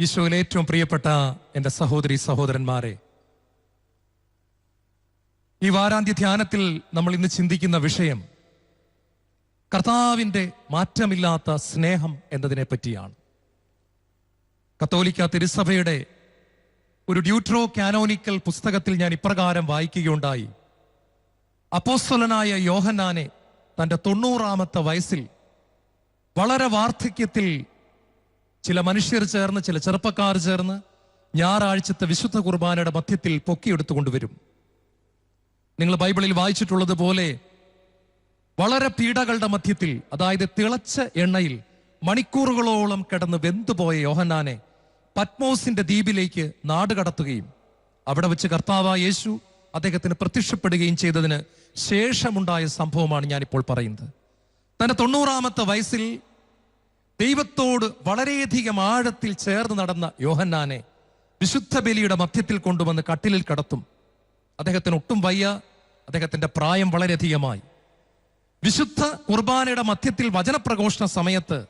ഈശോയിൽ ഏറ്റവും പ്രിയപ്പെട്ട എന്റെ സഹോദരി സഹോദരന്മാരെ ഈ വാരാന്ത്യ ധ്യാനത്തിൽ നമ്മൾ ഇന്ന് ചിന്തിക്കുന്ന വിഷയം കർത്താവിന്റെ മാറ്റമില്ലാത്ത സ്നേഹം എന്നതിനെ പറ്റിയാണ് കത്തോലിക്ക തിരുസഭയുടെ ഒരു ഡ്യൂട്രോ കാനോനിക്കൽ പുസ്തകത്തിൽ ഞാൻ ഇപ്രകാരം വായിക്കുകയുണ്ടായി. അപ്പോസ്തലനായ യോഹന്നാനെ തന്റെ തൊണ്ണൂറാമത്തെ വയസ്സിൽ വളരെ വാർദ്ധക്യത്തിൽ ചില മനുഷ്യർ ചേർന്ന് ചില ചെറുപ്പക്കാർ ചേർന്ന് ഞായറാഴ്ചത്തെ വിശുദ്ധ കുർബാനയുടെ മധ്യത്തിൽ പൊക്കിയെടുത്തുകൊണ്ടുവരും. നിങ്ങൾ ബൈബിളിൽ വായിച്ചിട്ടുള്ളത് പോലെ വളരെ പീഡകളുടെ മധ്യത്തിൽ അതായത് തിളച്ച എണ്ണയിൽ മണിക്കൂറുകളോളം കിടന്ന് വെന്തുപോയ യോഹന്നാനെ പത്മോസിന്റെ ദ്വീപിലേക്ക് നാടുകടത്തുകയും അവിടെ വെച്ച് കർത്താവായ യേശു അദ്ദേഹത്തിന് പ്രത്യക്ഷപ്പെടുകയും ചെയ്തതിന് ശേഷമുണ്ടായ സംഭവമാണ് ഞാനിപ്പോൾ പറയുന്നത്. തന്റെ തൊണ്ണൂറാമത്തെ വയസ്സിൽ ദൈവത്തോട് വളരെയധികം ആഴത്തിൽ ചേർന്ന് നടന്ന യോഹന്നാനെ വിശുദ്ധ ബലിയുടെ മധ്യത്തിൽ കൊണ്ടുവന്ന് കട്ടിലിൽ കടത്തും. അദ്ദേഹത്തിന് ഒട്ടും വയ്യ അദ്ദേഹത്തിന്റെ പ്രായം വളരെയധികമായി. വിശുദ്ധ കുർബാനയുടെ മധ്യത്തിൽ വചനപ്രഘോഷണ സമയത്ത്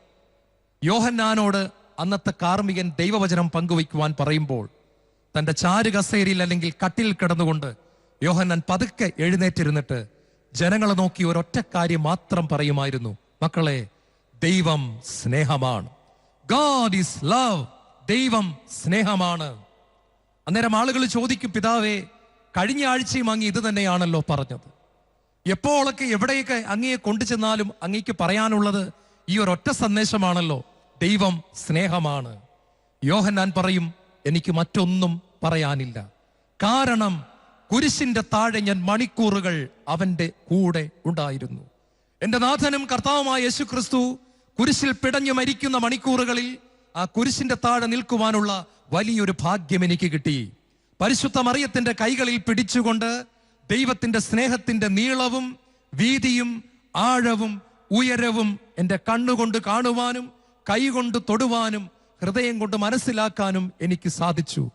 യോഹന്നാനോട് അന്നത്തെ കാർമികൻ ദൈവവചനം പങ്കുവയ്ക്കുവാൻ പറയുമ്പോൾ തന്റെ ചാരുകസേരിയിൽ അല്ലെങ്കിൽ കട്ടിൽ കിടന്നുകൊണ്ട് യോഹന്നാൻ പതുക്കെ എഴുന്നേറ്റിരുന്നിട്ട് ജനങ്ങളെ നോക്കി ഒരൊറ്റ കാര്യം മാത്രം പറയുമായിരുന്നു. മക്കളെ ദൈവം സ്നേഹമാണ്. ഗാഡ് ഈസ് ലവ് ദൈവം സ്നേഹമാണ്. അന്നേരം ആളുകൾ ചോദിക്കും പിതാവേ കഴിഞ്ഞ ആഴ്ചയും അങ്ങ് ഇത് തന്നെയാണല്ലോ പറഞ്ഞത്. എപ്പോഴൊക്കെ എവിടെയൊക്കെ അങ്ങയെ കൊണ്ടു ചെന്നാലും അങ്ങേക്ക് പറയാനുള്ളത് ഈ ഒരൊറ്റ സന്ദേശമാണല്ലോ ദൈവം സ്നേഹമാണ്. യോഹന്നാൻ പറയും എനിക്ക് മറ്റൊന്നും പറയാനില്ല. കാരണം കുരിശിന്റെ താഴെ ഞാൻ മണിക്കൂറുകൾ അവന്റെ കൂടെ ഉണ്ടായിരുന്നു. എന്റെ നാഥനും കർത്താവുമായ യേശു ക്രിസ്തു കുരിശിൽ പിടഞ്ഞു മരിക്കുന്ന മണിക്കൂറുകളിൽ ആ കുരിശിന്റെ താഴെ നിൽക്കുവാനുള്ള വലിയൊരു ഭാഗ്യം എനിക്ക് കിട്ടി. പരിശുദ്ധ മറിയത്തിന്റെ കൈകളിൽ പിടിച്ചുകൊണ്ട് ദൈവത്തിന്റെ സ്നേഹത്തിന്റെ നീളവും വീതിയും ആഴവും ഉയരവും എന്റെ കണ്ണുകൊണ്ട് കാണുവാനും കൈകൊണ്ട് തൊടുവാനും ഹൃദയം കൊണ്ട് മനസ്സിലാക്കാനും എനിക്ക് സാധിച്ചു.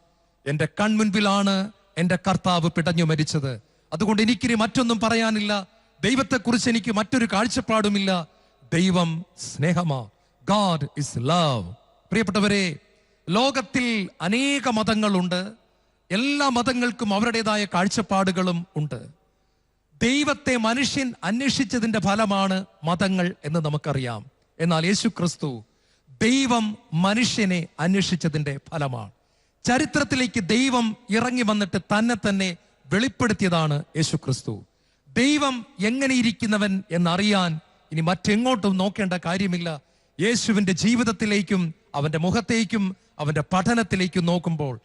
എന്റെ കൺമുൻപിലാണ് എന്റെ കർത്താവ് പിടഞ്ഞു മരിച്ചത്. അതുകൊണ്ട് എനിക്കിനി മറ്റൊന്നും പറയാനില്ല. ദൈവത്തെക്കുറിച്ച് എനിക്ക് മറ്റൊരു കാഴ്ചപ്പാടുമില്ല. ദൈവം സ്നേഹമാ. ഗാഡ് ഇസ് ലവ് പ്രിയപ്പെട്ടവരെ ലോകത്തിൽ അനേക മതങ്ങളുണ്ട്. എല്ലാ മതങ്ങൾക്കും അവരുടേതായ കാഴ്ചപ്പാടുകളും ഉണ്ട്. ദൈവത്തെ മനുഷ്യൻ അന്വേഷിച്ചതിന്റെ ഫലമാണ് മതങ്ങൾ എന്ന് നമുക്കറിയാം. എന്നാൽ യേശു ക്രിസ്തു ദൈവം മനുഷ്യനെ അന്വേഷിച്ചതിന്റെ ഫലമാണ്. ചരിത്രത്തിലേക്ക് ദൈവം ഇറങ്ങി വന്നിട്ട് തന്നെ തന്നെ വെളിപ്പെടുത്തിയതാണ് യേശു ക്രിസ്തു ദൈവം എങ്ങനെയിരിക്കുന്നവൻ എന്നറിയാൻ ഇനി മറ്റെങ്ങോട്ടും നോക്കേണ്ട കാര്യമില്ല. യേശുവിന്റെ ജീവിതത്തിലേക്കും അവന്റെ മുഖത്തേക്കും അവന്റെ പഠനത്തിലേക്കും നോക്കുമ്പോൾ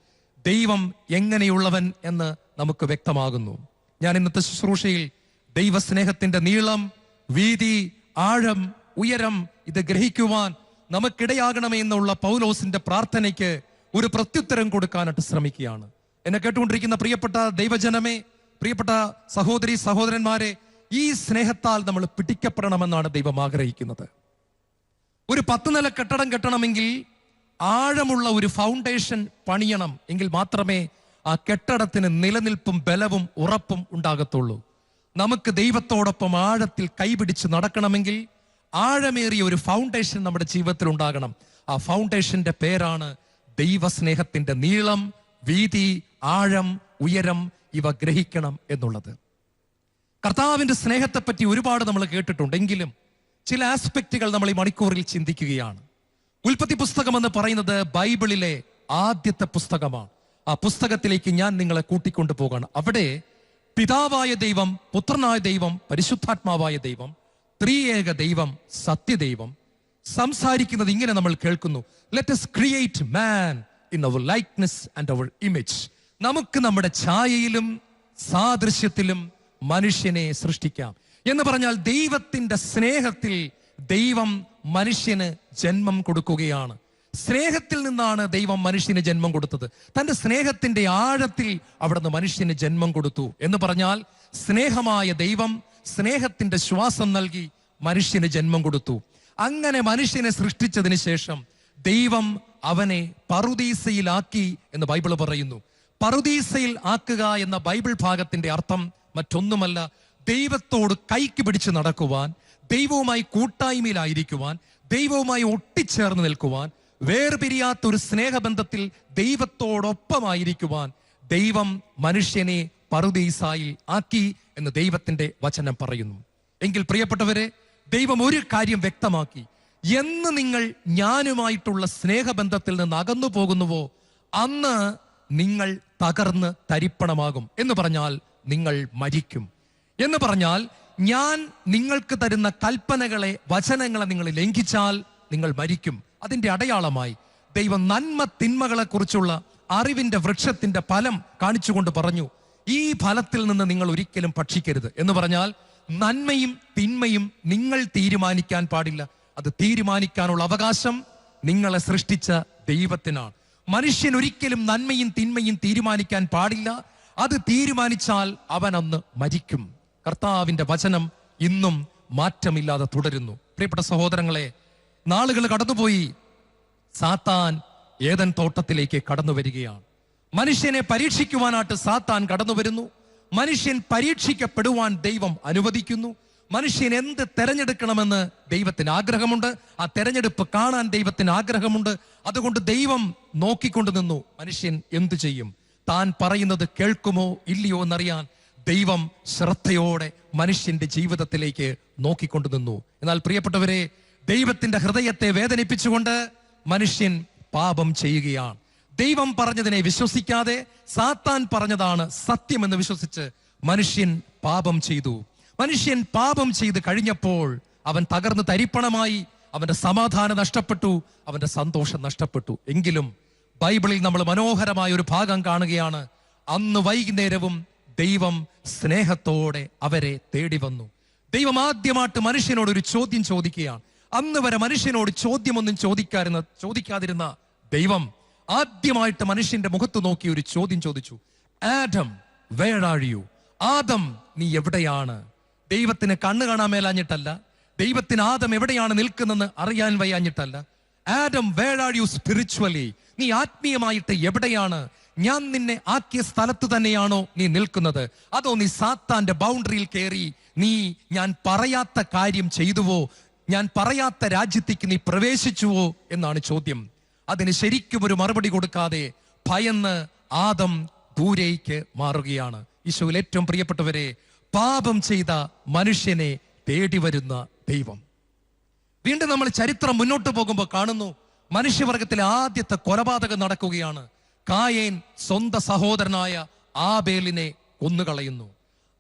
ദൈവം എങ്ങനെയുള്ളവൻ എന്ന് നമുക്ക് വ്യക്തമാകുന്നു. ഞാൻ ഇന്നത്തെ ശുശ്രൂഷയിൽ ദൈവസ്നേഹത്തിന്റെ നീളം വീതി ആഴം ഉയരം ഇത് ഗ്രഹിക്കുവാൻ നമുക്കിടയാകണമേ എന്നുള്ള പൗലോസിന്റെ പ്രാർത്ഥനയ്ക്ക് ഒരു പ്രത്യുത്തരം കൊടുക്കാനായിട്ട് ശ്രമിക്കുകയാണ്. എന്നെ കേട്ടുകൊണ്ടിരിക്കുന്ന പ്രിയപ്പെട്ട ദൈവജനമേ പ്രിയപ്പെട്ട സഹോദരി സഹോദരന്മാരെ ഈ സ്നേഹത്താൽ നമ്മൾ പിടിക്കപ്പെടണമെന്നാണ് ദൈവം ആഗ്രഹിക്കുന്നത്. ഒരു പത്ത് നില കെട്ടടം കെട്ടണമെങ്കിൽ ആഴമുള്ള ഒരു ഫൗണ്ടേഷൻ പണിയണം എങ്കിൽ മാത്രമേ ആ കെട്ടിടത്തിന് നിലനിൽപ്പും ബലവും ഉറപ്പും ഉണ്ടാകത്തുള്ളൂ. നമുക്ക് ദൈവത്തോടൊപ്പം ആഴത്തിൽ കൈപിടിച്ച് നടക്കണമെങ്കിൽ ആഴമേറിയ ഒരു ഫൗണ്ടേഷൻ നമ്മുടെ ജീവിതത്തിൽ ഉണ്ടാകണം. ആ ഫൗണ്ടേഷന്റെ പേരാണ് ദൈവസ്നേഹത്തിന്റെ നീളം വീതി ആഴം ഉയരം ഇവ ഗ്രഹിക്കണം എന്നുള്ളത്. കർത്താവിന്റെ സ്നേഹത്തെപ്പറ്റി ഒരുപാട് നമ്മൾ കേട്ടിട്ടുണ്ടെങ്കിലും ചില ആസ്പെക്റ്റുകൾ നമ്മൾ ഈ മണിക്കൂറിൽ ചിന്തിക്കുകയാണ്. ഉൽപ്പത്തി പുസ്തകം എന്ന് പറയുന്നത് ബൈബിളിലെ ആദ്യത്തെ പുസ്തകമാണ്. ആ പുസ്തകത്തിലേക്ക് ഞാൻ നിങ്ങളെ കൂട്ടിക്കൊണ്ടു പോകണം. അവിടെ പിതാവായ ദൈവം പുത്രനായ ദൈവം പരിശുദ്ധാത്മാവായ ദൈവം ത്രിയേക ദൈവം സത്യദൈവം സംസാരിക്കുന്നത് ഇങ്ങനെ നമ്മൾ കേൾക്കുന്നു. Let us create man in our likeness and our image നമുക്ക് നമ്മുടെ ഛായയിലും സാദൃശ്യത്തിലും മനുഷ്യനെ സൃഷ്ടിക്കാം. എന്ന് പറഞ്ഞാൽ ദൈവത്തിന്റെ സ്നേഹത്തിൽ ദൈവം മനുഷ്യന് ജന്മം കൊടുക്കുകയാണ്. സ്നേഹത്തിൽ നിന്നാണ് ദൈവം മനുഷ്യന് ജന്മം കൊടുത്തത്. തന്റെ സ്നേഹത്തിന്റെ ആഴത്തിൽ അവിടുന്ന് മനുഷ്യന് ജന്മം കൊടുത്തു. എന്ന് പറഞ്ഞാൽ സ്നേഹമായ ദൈവം സ്നേഹത്തിന്റെ ശ്വാസം നൽകി മനുഷ്യന് ജന്മം കൊടുത്തു. അങ്ങനെ മനുഷ്യനെ സൃഷ്ടിച്ചതിന് ശേഷം ദൈവം അവനെ പറുദീസയിലാക്കി എന്ന് ബൈബിൾ പറയുന്നു. പറുദീസയിൽ ആക്കുക എന്ന ബൈബിൾ ഭാഗത്തിന്റെ അർത്ഥം മറ്റൊന്നുമല്ല ദൈവത്തോട് കൈക്ക് പിടിച്ച് നടക്കുവാൻ ദൈവവുമായി കൂട്ടായ്മയിലായിരിക്കുവാൻ ദൈവവുമായി ഒട്ടിച്ചേർന്ന് നിൽക്കുവാൻ വേർപിരിയാത്ത ഒരു സ്നേഹബന്ധത്തിൽ ദൈവത്തോടൊപ്പമായിരിക്കുവാൻ ദൈവം മനുഷ്യനെ പറുദീസായി ആക്കി എന്ന് ദൈവത്തിന്റെ വചനം പറയുന്നു. എങ്കിൽ പ്രിയപ്പെട്ടവരെ ദൈവം ഒരു കാര്യം വ്യക്തമാക്കി. എന്ന് നിങ്ങൾ ഞാനുമായിട്ടുള്ള സ്നേഹബന്ധത്തിൽ നിന്ന് അകന്നു പോകുന്നുവോ അന്ന് നിങ്ങൾ തകർന്ന് തരിപ്പണമാകും എന്ന് പറഞ്ഞാൽ നിങ്ങൾ മരിക്കും. എന്ന് പറഞ്ഞാൽ ഞാൻ നിങ്ങൾക്ക് തരുന്ന കൽപ്പനകളെ വചനങ്ങളെ നിങ്ങൾ ലംഘിച്ചാൽ നിങ്ങൾ മരിക്കും. അതിന്റെ അടയാളമായി ദൈവം നന്മ തിന്മകളെക്കുറിച്ചുള്ള അറിവിന്റെ വൃക്ഷത്തിന്റെ ഫലം കാണിച്ചുകൊണ്ട് പറഞ്ഞു ഈ ഫലത്തിൽ നിന്ന് നിങ്ങൾ ഒരിക്കലും ഭക്ഷിക്കരുത്. എന്ന് പറഞ്ഞാൽ നന്മയും തിന്മയും നിങ്ങൾ തീരുമാനിക്കാൻ പാടില്ല. അത് തീരുമാനിക്കാനുള്ള അവകാശം നിങ്ങളെ സൃഷ്ടിച്ച ദൈവത്തിനാണ്. മനുഷ്യൻ ഒരിക്കലും നന്മയും തിന്മയും തീരുമാനിക്കാൻ പാടില്ല. അത് തീരുമാനിച്ചാൽ അവൻ അന്ന് മരിക്കും. കർത്താവിന്റെ വചനം ഇന്നും മാറ്റമില്ലാതെ തുടരുന്നു. പ്രിയപ്പെട്ട സഹോദരങ്ങളെ നാളുകൾ കടന്നുപോയി. സാത്താൻ ഏതൻ തോട്ടത്തിലേക്ക് കടന്നു വരികയാണ്. മനുഷ്യനെ പരീക്ഷിക്കുവാനായിട്ട് സാത്താൻ കടന്നു വരുന്നു. മനുഷ്യൻ പരീക്ഷിക്കപ്പെടുവാൻ ദൈവം അനുവദിക്കുന്നു. മനുഷ്യൻ എന്ത് തെരഞ്ഞെടുക്കണമെന്ന് ദൈവത്തിന് ആഗ്രഹമുണ്ട്. ആ തെരഞ്ഞെടുപ്പ് കാണാൻ ദൈവത്തിന് ആഗ്രഹമുണ്ട്. അതുകൊണ്ട് ദൈവം നോക്കിക്കൊണ്ടു നിന്നു. മനുഷ്യൻ എന്തു ചെയ്യും? താൻ പറയുന്നത് കേൾക്കുമോ ഇല്ലയോ എന്നറിയാൻ ദൈവം ശ്രദ്ധയോടെ മനുഷ്യന്റെ ജീവിതത്തിലേക്ക് നോക്കിക്കൊണ്ടു നിന്നു. എന്നാൽ പ്രിയപ്പെട്ടവരെ ദൈവത്തിന്റെ ഹൃദയത്തെ വേദനിപ്പിച്ചുകൊണ്ട് മനുഷ്യൻ പാപം ചെയ്യുകയാണ്. ദൈവം പറഞ്ഞതിനെ വിശ്വസിക്കാതെ സാത്താൻ പറഞ്ഞതാണ് സത്യമെന്ന് വിശ്വസിച്ച് മനുഷ്യൻ പാപം ചെയ്തു. മനുഷ്യൻ പാപം ചെയ്ത് കഴിഞ്ഞപ്പോൾ അവൻ തകർന്ന് തരിപ്പണമായി അവന്റെ സമാധാനം നഷ്ടപ്പെട്ടു അവന്റെ സന്തോഷം നഷ്ടപ്പെട്ടു. എങ്കിലും ബൈബിളിൽ നമ്മൾ മനോഹരമായ ഒരു ഭാഗം കാണുകയാണ്. അന്ന് വൈകുന്നേരവും ദൈവം സ്നേഹത്തോടെ അവരെ തേടി വന്നു. ദൈവം ആദ്യമായിട്ട് മനുഷ്യനോട് ഒരു ചോദ്യം ചോദിക്കുകയാണ്. അന്ന് വരെ മനുഷ്യനോട് ചോദ്യമൊന്നും ചോദിക്കാതിരുന്ന ചോദിക്കാതിരുന്ന ദൈവം ആദ്യമായിട്ട് മനുഷ്യന്റെ മുഖത്ത് നോക്കി ഒരു ചോദ്യം ചോദിച്ചു. ആഡം വേഴാഴിയു ആദം നീ എവിടെയാണ്? ദൈവത്തിന് കണ്ണ് കാണാൻ മേലാഞ്ഞിട്ടല്ല. ദൈവത്തിന് ആദം എവിടെയാണ് നിൽക്കുന്നതെന്ന് അറിയാൻ വയ്യാഞ്ഞിട്ടല്ല. ആഡം വേഴാഴിയു സ്പിരിച്വലി നീ ആത്മീയമായിട്ട് എവിടെയാണ്? ഞാൻ നിന്നെ ആക്കിയ സ്ഥലത്ത് തന്നെയാണോ നീ നിൽക്കുന്നത്. അതോ നീ സാത്താന്റെ ബൗണ്ടറിയിൽ കയറി നീ ഞാൻ പറയാത്ത കാര്യം ചെയ്തുവോ? ഞാൻ പറയാത്ത രാജ്യത്തേക്ക് നീ പ്രവേശിച്ചുവോ? എന്നാണ് ചോദ്യം. അതിന് ശരിക്കും ഒരു മറുപടി കൊടുക്കാതെ ഭയന്ന് ആദം ദൂരേക്ക് മാറുകയാണ്. ഈശോയിൽ ഏറ്റവും പ്രിയപ്പെട്ടവരെ പാപം ചെയ്ത മനുഷ്യനെ തേടി വരുന്ന ദൈവം. വീണ്ടും നമ്മൾ ചരിത്രം മുന്നോട്ട് പോകുമ്പോൾ കാണുന്നു മനുഷ്യവർഗത്തിലെ ആദ്യത്തെ കൊലപാതകം നടക്കുകയാണ്. കായേൻ സ്വന്തം സഹോദരനായ ആബേലിനെ കൊന്നുകളയുന്നു.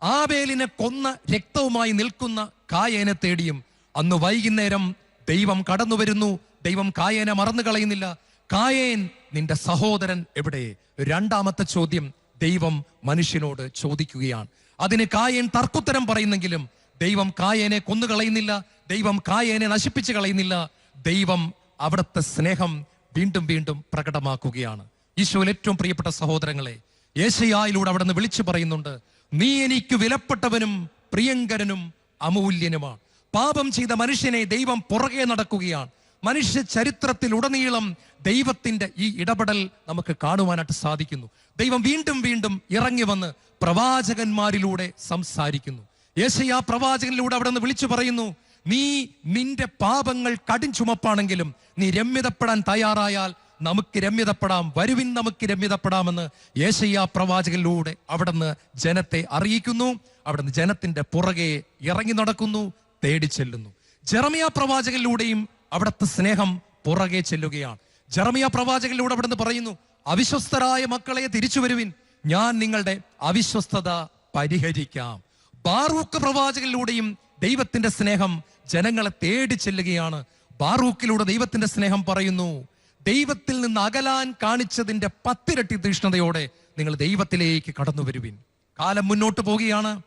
ആബേലിനെ കൊന്ന രക്തവുമായി നിൽക്കുന്ന കായേനെ തേടിയും അന്ന് വൈകുന്നേരം ദൈവം കടന്നു വരുന്നു. ദൈവം കായേനെ മറന്നു കളയുന്നില്ല. കായേൻ നിന്റെ സഹോദരൻ എവിടെ? രണ്ടാമത്തെ ചോദ്യം ദൈവം മനുഷ്യനോട് ചോദിക്കുകയാണ്. അതിന് കായേൻ തർക്കുത്തരം പറയുന്നെങ്കിലും ദൈവം കായേനെ കൊന്നു കളയുന്നില്ല ദൈവം കായേനെ നശിപ്പിച്ചു കളയുന്നില്ല. ദൈവം അവിടുത്തെ സ്നേഹം വീണ്ടും വീണ്ടും പ്രകടമാക്കുകയാണ്. ഈശോയിൽ ഏറ്റവും പ്രിയപ്പെട്ട സഹോദരങ്ങളെ യേശയായിലൂടെ അവിടെ നിന്ന് വിളിച്ചു പറയുന്നുണ്ട് നീ എനിക്ക് വിലപ്പെട്ടവനും പ്രിയങ്കരനും അമൂല്യനുമാണ്. പാപം ചെയ്ത മനുഷ്യനെ ദൈവം പുറകെ നടക്കുകയാണ്. മനുഷ്യ ചരിത്രത്തിൽ ഉടനീളം ദൈവത്തിന്റെ ഈ ഇടപെടൽ നമുക്ക് കാണുവാനായിട്ട് സാധിക്കുന്നു. ദൈവം വീണ്ടും വീണ്ടും ഇറങ്ങി വന്ന് പ്രവാചകന്മാരിലൂടെ സംസാരിക്കുന്നു. യേശയ പ്രവാചകനിലൂടെ അവിടെ നിന്ന് വിളിച്ചു പറയുന്നു നീ നിന്റെ പാപങ്ങൾ കടും ചുമപ്പാണെങ്കിലും നീ രമ്യതപ്പെടാൻ തയ്യാറായാൽ നമുക്ക് രമ്യതപ്പെടാം വരുവിൻ നമുക്ക് രമ്യതപ്പെടാമെന്ന് യേശയ്യ പ്രവാചകനിലൂടെ അവിടുന്ന് ജനത്തെ അറിയിക്കുന്നു. അവിടുന്ന് ജനത്തിന്റെ പുറകെ ഇറങ്ങി നടക്കുന്നു തേടി ചെല്ലുന്നു. ജെറമിയ പ്രവാചകനിലൂടെയും അവിടുത്തെ സ്നേഹം പുറകെ ചെല്ലുകയാണ്. ജെറമിയ പ്രവാചകനിലൂടെ അവിടുന്ന് പറയുന്നു അവിശ്വസ്തരായ മക്കളെ തിരിച്ചു വരുവിൻ. ഞാൻ നിങ്ങളുടെ അവിശ്വസ്തത പരിഹരിക്കാം. ബാറൂക്ക് പ്രവാചകനിലൂടെയും ദൈവത്തിന്റെ സ്നേഹം ജനങ്ങളെ തേടി ചെല്ലുകയാണ്. ബാറൂക്കിലൂടെ ദൈവത്തിന്റെ സ്നേഹം പറയുന്നു. ദൈവത്തിൽ നിന്ന് അകലാൻ കാണിച്ചതിന്റെ പത്തിരട്ടി തീഷ്ണതയോടെ നിങ്ങൾ ദൈവത്തിലേക്ക് കടന്നു വരുവിൻ. കാലം മുന്നോട്ട് പോവുകയാണ്.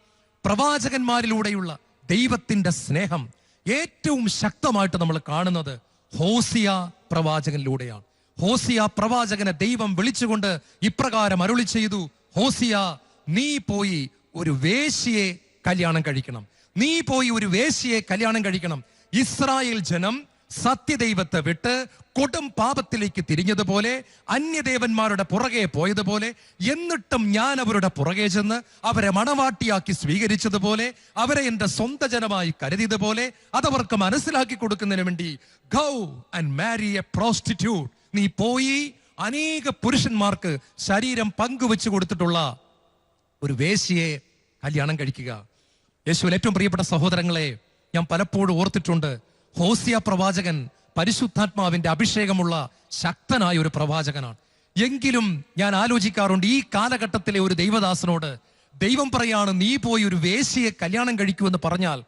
പ്രവാചകന്മാരിലൂടെയുള്ള ദൈവത്തിന്റെ സ്നേഹം ഏറ്റവും ശക്തമായിട്ട് നമ്മൾ കാണുന്നത് ഹോസിയ പ്രവാചകനിലൂടെയാണ്. ഹോസിയ പ്രവാചകനെ ദൈവം വിളിച്ചുകൊണ്ട് ഇപ്രകാരം അരുളി ചെയ്തു ഹോസിയ നീ പോയി ഒരു വേശിയെ കല്യാണം കഴിക്കണം. നീ പോയി ഒരു വേശിയെ കല്യാണം കഴിക്കണം. ഇസ്രായേൽ ജനം സത്യദൈവത്തെ വിട്ട് കൊടും പാപത്തിലേക്ക് തിരിഞ്ഞതുപോലെ അന്യദേവന്മാരുടെ പുറകെ പോയതുപോലെ എന്നിട്ടും ഞാൻ അവരുടെ പുറകെ ചെന്ന് അവരെ മണവാട്ടിയാക്കി സ്വീകരിച്ചതുപോലെ അവരെ എന്റെ സ്വന്തം ജനമായി കരുതിയതുപോലെ അതവർക്ക് മനസ്സിലാക്കി കൊടുക്കുന്നതിന് വേണ്ടി go and marry a prostitute. നീ പോയി അനേക പുരുഷന്മാർക്ക് ശരീരം പങ്കുവെച്ചു കൊടുത്തിട്ടുള്ള ഒരു വേശിയെ കല്യാണം കഴിക്കുക. യേശുവിൽ ഏറ്റവും പ്രിയപ്പെട്ട സഹോദരങ്ങളെ ഞാൻ പലപ്പോഴും ഓർത്തിട്ടുണ്ട് ഹോസിയ പ്രവാചകൻ പരിശുദ്ധാത്മാവിന്റെ അഭിഷേകമുള്ള ശക്തനായ ഒരു പ്രവാചകനാണ്. എങ്കിലും ഞാൻ ആലോചിക്കാറുണ്ട് ഈ കാലഘട്ടത്തിലെ ഒരു ദൈവദാസനോട് ദൈവം പറയാണ് നീ പോയി ഒരു വേശിയെ കല്യാണം കഴിക്കുമെന്ന് പറഞ്ഞാൽ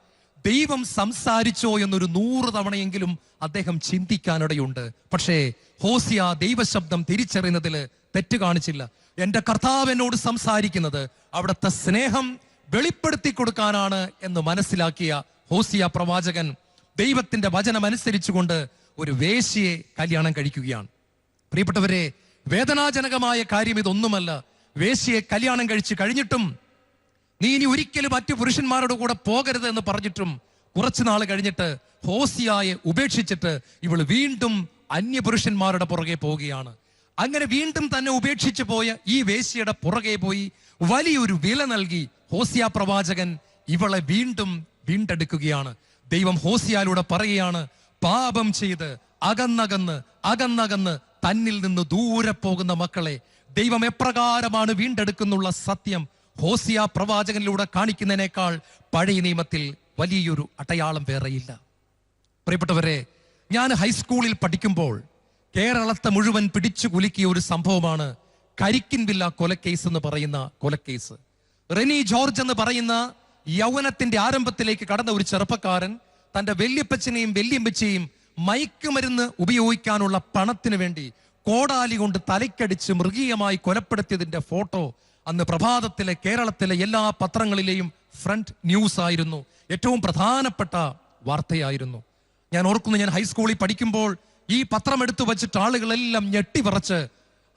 ദൈവം സംസാരിച്ചോ എന്നൊരു നൂറ് തവണയെങ്കിലും അദ്ദേഹം ചിന്തിക്കാനിടയുണ്ട്. പക്ഷേ ഹോസിയ ദൈവശബ്ദം തിരിച്ചറിയുന്നതിൽ തെറ്റ് കാണിച്ചില്ല. എന്റെ കർത്താവ് എന്നോട് സംസാരിക്കുന്നത് അവിടുത്തെ സ്നേഹം വെളിപ്പെടുത്തി കൊടുക്കാനാണ് എന്ന് മനസ്സിലാക്കിയ ഹോസിയ പ്രവാചകൻ ദൈവത്തിന്റെ വചനം അനുസരിച്ചുകൊണ്ട് ഒരു വേശിയെ കല്യാണം കഴിക്കുകയാണ്. പ്രിയപ്പെട്ടവരെ വേദനാജനകമായ കാര്യം ഇതൊന്നുമല്ല. വേശിയെ കല്യാണം കഴിച്ച് കഴിഞ്ഞിട്ടും നീ ഇനി ഒരിക്കലും മറ്റു പുരുഷന്മാരുടെ കൂടെ പോകരുത് എന്ന് പറഞ്ഞിട്ടും കുറച്ചു നാൾ കഴിഞ്ഞിട്ട് ഹോസിയായെ ഉപേക്ഷിച്ചിട്ട് ഇവൾ വീണ്ടും അന്യപുരുഷന്മാരുടെ പുറകെ പോവുകയാണ്. അങ്ങനെ വീണ്ടും തന്നെ ഉപേക്ഷിച്ചു പോയ ഈ വേശിയുടെ പുറകെ പോയി വലിയൊരു വില നൽകി ഹോസിയ പ്രവാചകൻ ഇവളെ വീണ്ടും വീണ്ടെടുക്കുകയാണ്. ദൈവം ഹോസിയാലൂടെ പറയുകയാണ് പാപം ചെയ്ത് അകന്നകന്ന് അകന്നകന്ന് തന്നിൽ നിന്ന് ദൂരെ പോകുന്ന മക്കളെ ദൈവം എപ്രകാരമാണ് വീണ്ടെടുക്കുന്നുള്ള സത്യം ഹോസിയ പ്രവാചകനിലൂടെ കാണിക്കുന്നതിനേക്കാൾ പഴയ നിയമത്തിൽ വലിയൊരു അടയാളം വേറെയില്ല. പ്രിയപ്പെട്ടവരെ ഞാൻ ഹൈസ്കൂളിൽ പഠിക്കുമ്പോൾ കേരളത്തെ മുഴുവൻ പിടിച്ചു കുലുക്കിയ ഒരു സംഭവമാണ് കരിക്കിൻവില്ല കൊലക്കേസ് എന്ന് പറയുന്ന കൊലക്കേസ്. റെനി ജോർജ് എന്ന് പറയുന്ന യൗവനത്തിന്റെ ആരംഭത്തിലേക്ക് കടന്ന ഒരു ചെറുപ്പക്കാരൻ തന്റെ വല്യപ്പച്ചനെയും വല്യമ്മച്ചയും മയക്കുമരുന്ന് ഉപയോഗിക്കാനുള്ള പണത്തിന് വേണ്ടി കോടാലി കൊണ്ട് തലയ്ക്കടിച്ച് മൃഗീയമായി കൊലപ്പെടുത്തിയതിന്റെ ഫോട്ടോ അന്ന് പ്രഭാതത്തിലെ കേരളത്തിലെ എല്ലാ പത്രങ്ങളിലെയും ഫ്രണ്ട് ന്യൂസ് ആയിരുന്നു. ഏറ്റവും പ്രധാനപ്പെട്ട വാർത്തയായിരുന്നു. ഞാൻ ഓർക്കുന്നു ഞാൻ ഹൈസ്കൂളിൽ പഠിക്കുമ്പോൾ ഈ പത്രം എടുത്തു വച്ചിട്ട് ആളുകളെല്ലാം ഞെട്ടിവിറച്ച്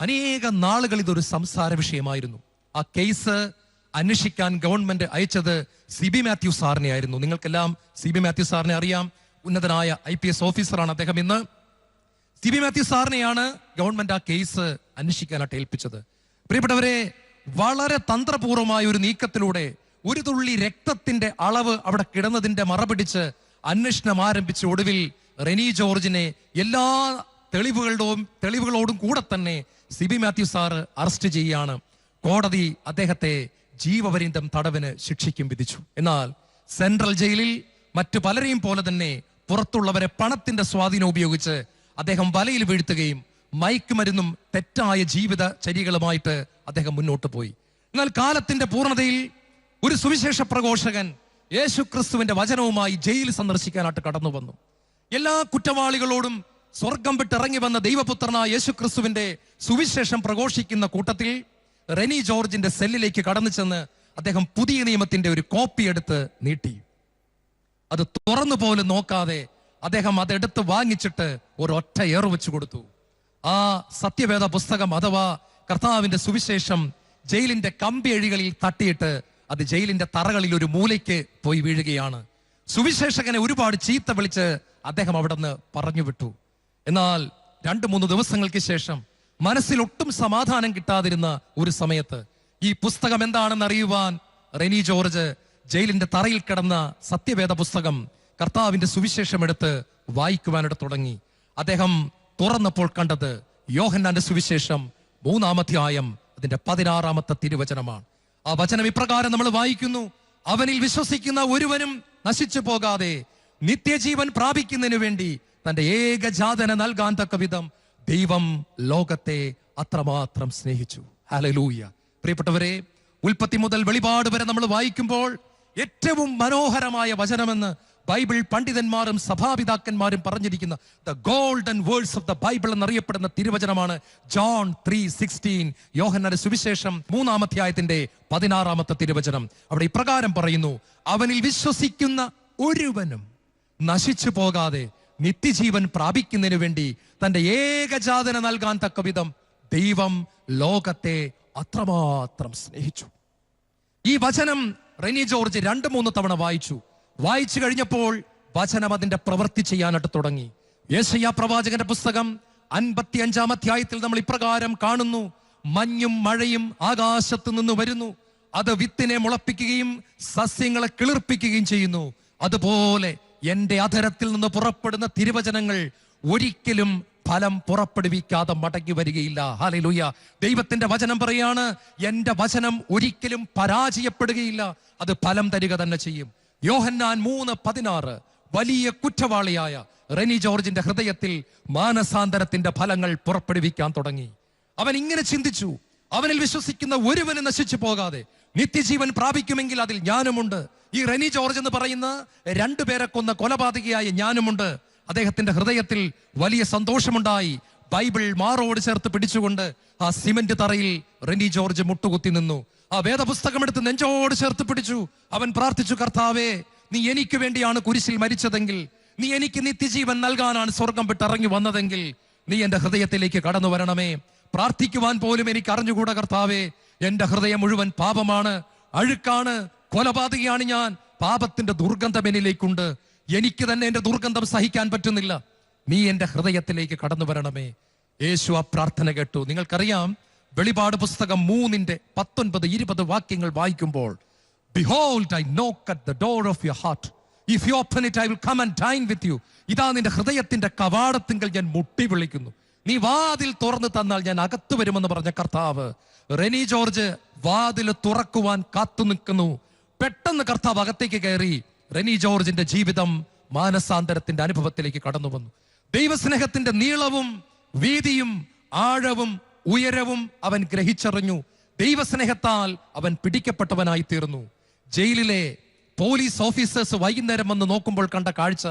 അനേക നാളുകൾ ഇതൊരു സംസാര വിഷയമായിരുന്നു. ആ കേസ് അന്വേഷിക്കാൻ ഗവൺമെന്റ് അയച്ചത് സി ബി മാത്യു സാറിനെ ആയിരുന്നു. നിങ്ങൾക്കെല്ലാം സി ബി മാത്യു സാറിനെ അറിയാം. ഉന്നതനായ ഐ പി എസ് ഓഫീസറാണ് അദ്ദേഹം ഇന്ന്. സി ബി മാത്യു സാറിനെയാണ് ഗവൺമെന്റ് ആ കേസ് അന്വേഷിക്കാനായിട്ട് ഏൽപ്പിച്ചത്. പ്രിയപ്പെട്ടവരെ വളരെ തന്ത്രപൂർവമായ ഒരു നീക്കത്തിലൂടെ ഒരു തുള്ളി രക്തത്തിന്റെ അളവ് അവിടെ കിടന്നതിന്റെ മറപിടിച്ച് അന്വേഷണം ആരംഭിച്ച ഒടുവിൽ റെനി ജോർജിനെ എല്ലാ തെളിവുകളോടും തെളിവുകളോടും കൂടെ തന്നെ C B Mathew sir arrest ചെയ്യുകയാണ്. കോടതി അദ്ദേഹത്തെ ജീവപര്യന്തം തടവിന് ശിക്ഷിക്കും വിധിച്ചു. എന്നാൽ സെൻട്രൽ ജയിലിൽ മറ്റു പലരെയും പോലെ തന്നെ പുറത്തുള്ളവരെ പണത്തിന്റെ സ്വാധീനം ഉപയോഗിച്ച് അദ്ദേഹം വലയിൽ വീഴ്ത്തുകയും മയക്കുമരുന്നും തെറ്റായ ജീവിത ചര്യകളുമായിട്ട് അദ്ദേഹം മുന്നോട്ട് പോയി. എന്നാൽ കാലത്തിന്റെ പൂർണതയിൽ ഒരു സുവിശേഷ പ്രഘോഷകൻ യേശു ക്രിസ്തുവിന്റെ വചനവുമായി ജയിൽ സന്ദർശിക്കാനായിട്ട് കടന്നു വന്നു എല്ലാ കുറ്റവാളികളോടും സ്വർഗം വിട്ടിറങ്ങി വന്ന ദൈവപുത്രനായ യേശു ക്രിസ്തുവിന്റെ സുവിശേഷം പ്രഘോഷിക്കുന്ന കൂട്ടത്തിൽ റെനി ജോർജിന്റെ സെല്ലിലേക്ക് കടന്നു ചെന്ന് അദ്ദേഹം പുതിയ നിയമത്തിന്റെ ഒരു കോപ്പി എടുത്ത് നീട്ടി. അത് തുറന്നു പോലും നോക്കാതെ അദ്ദേഹം അതെടുത്ത് വാങ്ങിച്ചിട്ട് ഒരൊറ്റ ഏറ് വെച്ചു കൊടുത്തു. ആ സത്യവേദ പുസ്തകം അഥവാ കർത്താവിന്റെ സുവിശേഷം ജയിലിന്റെ കമ്പിയഴികളിൽ തട്ടിയിട്ട് അത് ജയിലിന്റെ തറകളിൽ ഒരു മൂലയ്ക്ക് പോയി വീഴുകയാണ്. സുവിശേഷകനെ ഒരുപാട് ചീത്ത വിളിച്ച് അദ്ദേഹം അവിടെ നിന്ന് പറഞ്ഞു വിട്ടു. എന്നാൽ രണ്ട് മൂന്ന് ദിവസങ്ങൾക്ക് ശേഷം മനസ്സിൽ ഒട്ടും സമാധാനം കിട്ടാതിരുന്ന ഒരു സമയത്ത് ഈ പുസ്തകം എന്താണെന്ന് അറിയുവാൻ റെനി ജോർജ് ജയിലിന്റെ തറയിൽ കിടന്ന സത്യവേദ പുസ്തകം കർത്താവിന്റെ സുവിശേഷം എടുത്ത് വായിക്കുവാനിട തുടങ്ങി. അദ്ദേഹം തുറന്നപ്പോൾ കണ്ടത് യോഹന്നാന്റെ സുവിശേഷം മൂന്നാമധ്യായം അതിന്റെ പതിനാറാമത്തെ തിരുവചനമാണ്. ആ വചനം ഇപ്രകാരം നമ്മൾ വായിക്കുന്നു. അവനിൽ വിശ്വസിക്കുന്ന ഒരുവനും നശിച്ചു പോകാതെ നിത്യജീവൻ പ്രാപിക്കുന്നതിന് വേണ്ടി തന്റെ ഏകജാതന നൽകാൻ തക്ക വിധം ദൈവം ലോകത്തെ അത്രമാത്രം സ്നേഹിച്ചു. ഹലലൂയ പ്രിയപ്പെട്ടവരെ ഉൽപ്പത്തി മുതൽ വെളിപാട് വരെ നമ്മൾ വായിക്കുമ്പോൾ ഏറ്റവും മനോഹരമായ വചനമെന്ന് ബൈബിൾ പണ്ഡിതന്മാരും സഭാപിതാക്കന്മാരും പറഞ്ഞിരിക്കുന്ന the golden words of the Bible എന്നറിയപ്പെടുന്ന തിരുവചനമാണ് ജോൺ ത്രീ സിക്സ്റ്റീൻ യോഹന്നര സുവിശേഷം മൂന്നാമധ്യായത്തിന്റെ പതിനാറാമത്തെ തിരുവചനം. അവിടെ ഇപ്രകാരം പറയുന്നു അവനിൽ വിശ്വസിക്കുന്ന ഒരുവനും നശിച്ചു പോകാതെ നിത്യജീവൻ പ്രാപിക്കുന്നതിന് വേണ്ടി തന്റെ ഏകജാതന നൽകാൻ തക്ക വിധം ദൈവം ലോകത്തെ അത്രമാത്രം സ്നേഹിച്ചു. ഈ വചനം റെനി ജോർജ് രണ്ട് മൂന്ന് തവണ വായിച്ചു. വായിച്ചു കഴിഞ്ഞപ്പോൾ വചനം അതിന്റെ പ്രവൃത്തി ചെയ്യാനായിട്ട് തുടങ്ങി. യേശയ്യ പ്രവാചകന്റെ പുസ്തകം അൻപത്തി അഞ്ചാം അധ്യായത്തിൽ നമ്മൾ ഇപ്രകാരം കാണുന്നു. മഞ്ഞും മഴയും ആകാശത്ത് നിന്ന് വരുന്നു. അത് വിത്തിനെ മുളപ്പിക്കുകയും സസ്യങ്ങളെ കിളിർപ്പിക്കുകയും ചെയ്യുന്നു. അതുപോലെ എന്റെ അധരത്തിൽ നിന്ന് പുറപ്പെടുന്ന തിരുവചനങ്ങൾ ഒരിക്കലും ഫലം പുറപ്പെടുവിക്കാതെ മടങ്ങി വരികയില്ല. ഹാലലൂയ ദൈവത്തിന്റെ വചനം പറയാണ് എന്റെ വചനം ഒരിക്കലും പരാജയപ്പെടുകയില്ല അത് ഫലം തരിക തന്നെ ചെയ്യും. യോഹന്നാൻ മൂന്ന് പതിനാറ്. വലിയ കുറ്റവാളിയായ റെനി ജോർജിന്റെ ഹൃദയത്തിൽ മാനസാന്തരത്തിന്റെ ഫലങ്ങൾ പുറപ്പെടുവിക്കാൻ തുടങ്ങി. അവൻ ഇങ്ങനെ ചിന്തിച്ചു. അവനിൽ വിശ്വസിക്കുന്ന ഒരുവന് നശിച്ചു പോകാതെ നിത്യജീവൻ പ്രാപിക്കുമെങ്കിൽ അതിൽ ഞാനുമുണ്ട്. ഈ റെനി ജോർജ് എന്ന് പറയുന്ന രണ്ടുപേരെ കൊന്ന കൊലപാതകയായ ഞാനുമുണ്ട്. അദ്ദേഹത്തിന്റെ ഹൃദയത്തിൽ വലിയ സന്തോഷമുണ്ടായി. ബൈബിൾ മാറോട് ചേർത്ത് പിടിച്ചുകൊണ്ട് ആ സിമന്റ് തറയിൽ റെനി ജോർജ് മുട്ടുകുത്തി നിന്നു. ആ വേദപുസ്തകം എടുത്ത് നെഞ്ചോട് ചേർത്ത് പിടിച്ചു. അവൻ പ്രാർത്ഥിച്ചു കർത്താവേ നീ എനിക്ക് വേണ്ടിയാണ് കുരിശിൽ മരിച്ചതെങ്കിൽ നീ എനിക്ക് നിത്യജീവൻ നൽകാനാണ് സ്വർഗം വിട്ടിറങ്ങി വന്നതെങ്കിൽ നീ എന്റെ ഹൃദയത്തിലേക്ക് കടന്നു വരണമേ. പ്രാർത്ഥിക്കുവാൻ പോലും എനിക്ക് അറിഞ്ഞുകൂടാ കർത്താവേ. എന്റെ ഹൃദയം മുഴുവൻ പാപമാണ് അഴുക്കാണ് കൊലപാതകയാണ് ഞാൻ. പാപത്തിന്റെ ദുർഗന്ധം എന്നിലേക്കുണ്ട്. എനിക്ക് തന്നെ എന്റെ ദുർഗന്ധം സഹിക്കാൻ പറ്റുന്നില്ല. നീ എന്റെ ഹൃദയത്തിലേക്ക് കടന്നു വരണമേ. യേശു ആ പ്രാർത്ഥന കേട്ടു. നിങ്ങൾക്കറിയാം വെളിപാട് പുസ്തകം മൂന്നിന്റെ പത്തൊൻപത് ഇരുപത് വാക്യങ്ങൾ വായിക്കുമ്പോൾ behold I knock at the door of your heart if you open it I will come and dine with you ഇതാ നിന്റെ ഹൃദയത്തിന്റെ കവാടത്തിങ്കൽ ഞാൻ മുട്ടി വിളിക്കുന്നു. നീ വാതിൽ തുറന്നു തന്നാൽ ഞാൻ അകത്തു വരുമെന്ന് പറഞ്ഞ കർത്താവ് റെനി ജോർജ് വാതിൽ തുറക്കുവാൻ കാത്തു നിൽക്കുന്നു. പെട്ടെന്ന് കർത്താവ് അകത്തേക്ക് കയറി റെനി ജോർജിന്റെ ജീവിതം മാനസാന്തരത്തിന്റെ അനുഭവത്തിലേക്ക് കടന്നു വന്നു. ദൈവസ്നേഹത്തിന്റെ നീളവും വീതിയും ആഴവും ഉയരവും അവൻ ഗ്രഹിച്ചറിഞ്ഞു. ദൈവസ്നേഹത്താൽ അവൻ പിടിക്കപ്പെട്ടവനായി തീർന്നു. ജയിലിലെ പോലീസ് ഓഫീസേഴ്സ് വൈകുന്നേരം വന്ന് നോക്കുമ്പോൾ കണ്ട കാഴ്ച